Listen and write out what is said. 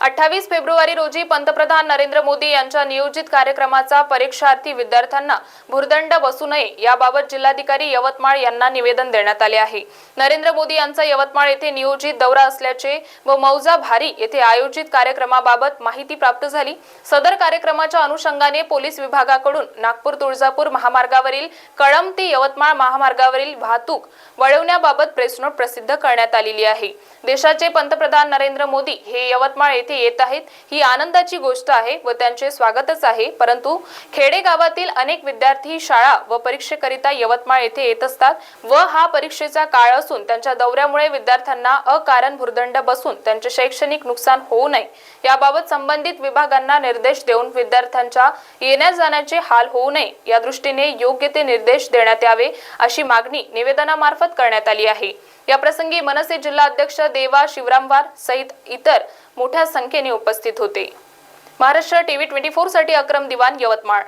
अठ्ठावीस फेब्रुवारी रोजी पंतप्रधान नरेंद्र मोदी यांच्या नियोजित कार्यक्रमाचा परीक्षार्थी विद्यार्थ्यांना भुर्दंड बसू नये याबाबत जिल्हाधिकारी यवतमाळ यांना निवेदन देण्यात आले आहे. नरेंद्र मोदी यांचा यवतमाळ येथे नियोजित दौरा असल्याचे व मौजा भारी येथे आयोजित कार्यक्रमाबाबत माहिती प्राप्त झाली. सदर कार्यक्रमाच्या अनुषंगाने पोलीस विभागाकडून नागपूर तुळजापूर महामार्गावरील कळंब ते यवतमाळ महामार्गावरील वाहतूक वळवण्याबाबत प्रेसनोट प्रसिद्ध करण्यात आलेली आहे. देशाचे पंतप्रधान नरेंद्र मोदी हे यवतमाळ येथे येत आहेत. ही आनंदाची गोष्ट आहे व त्यांचे स्वागतच आहे. परंतु खेडेगावातील अनेक विद्यार्थी शाळा व परीक्षेकरिता यवतमाळ येथे येत असतात व हा परीक्षेचा काळ असून त्यांच्या दौऱ्यामुळे विद्यार्थ्यांना अकारण भुर्दंड बसून त्यांचे शैक्षणिक नुकसान होऊ नये. याबाबत संबंधित विभागांना निर्देश देऊन विद्यार्थ्यांच्या येण्या जाण्याचे हाल होऊ नये. या दृष्टीने योग्य ते निर्देश देण्यात यावे अशी मागणी निवेदनामार्फत करण्यात आली आहे. या प्रसंगी मनसे जिल्हा अध्यक्ष देवा शिवरामवार सहित इतर मोठ्या संख्येने उपस्थित होते. महाराष्ट्र टीव्ही ट्वेंटी फोरसाठी अक्रम दिवाण यवतमाळ.